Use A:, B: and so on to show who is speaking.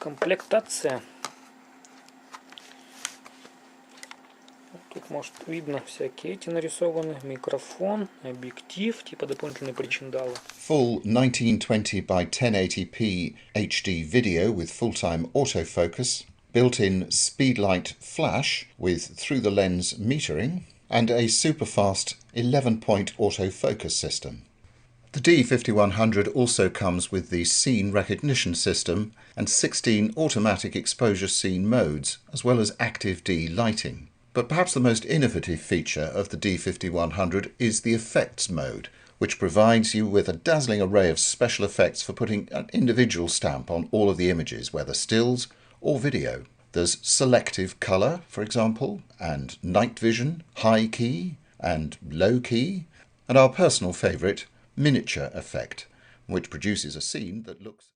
A: комплектация. Тут, может, видно всякие эти нарисованы. Микрофон, объектив, типа дополнительные причиндалы.
B: Full 1920 by 1080p HD video with full-time autofocus, built-in speedlight flash with through-the-lens metering, and a super-fast 11-point autofocus system. The D5100 also comes with the scene recognition system and 16 automatic exposure scene modes, as well as active D lighting. But perhaps the most innovative feature of the D5100 is the effects mode, which provides you with a dazzling array of special effects for putting an individual stamp on all of the images, whether stills or video. There's selective colour, for example, and night vision, high key, and low key, and our personal favourite, miniature effect, which produces a scene that looks